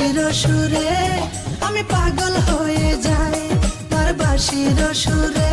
বাঁশির সুরে আমি পাগল হয়ে যাই তার বাঁশির সুরে।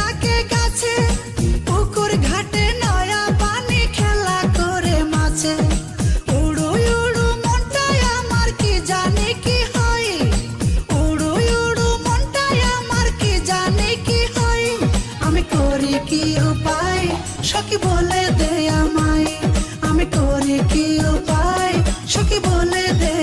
সখী বলে দে আমায় আমি করে কি উপায়? সখী বলে দে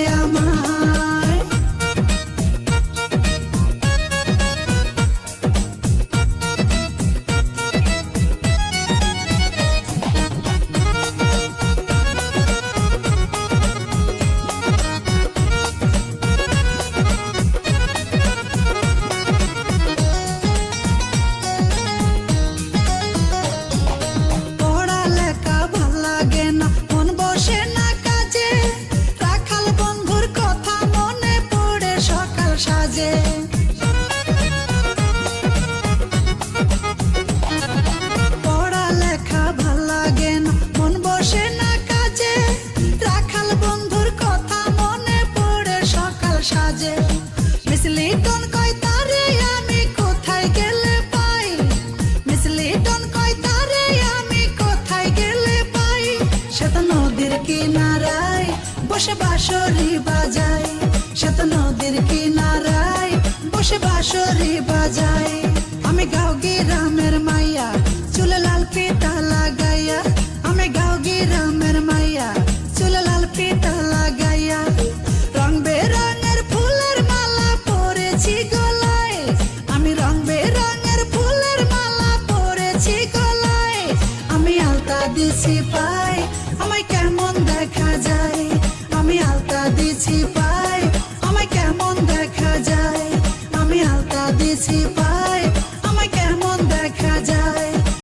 বসে বাঁশরি বাজায় সে তো নদীর কিনারায় বসে বাঁশরি বাজায়। আমি গাও গ্রামের মাইয়া, চুলে লাল পিতা লাগাইয়া। আমি গাও গ্রামের মাইয়া, চুলে লাল পিতা লাগাইয়া। রং বেরঙের ফুলের মালা পরেছি গলায়। আমি রং বেরঙের ফুলের মালা পরেছি গলায়। আমি আলতা দিছি পাই আমায় কেমন দেখা যায়? আমি আলতা দিছি পাই আমায় কেমন দেখা যায়? আমি আলতা দিছি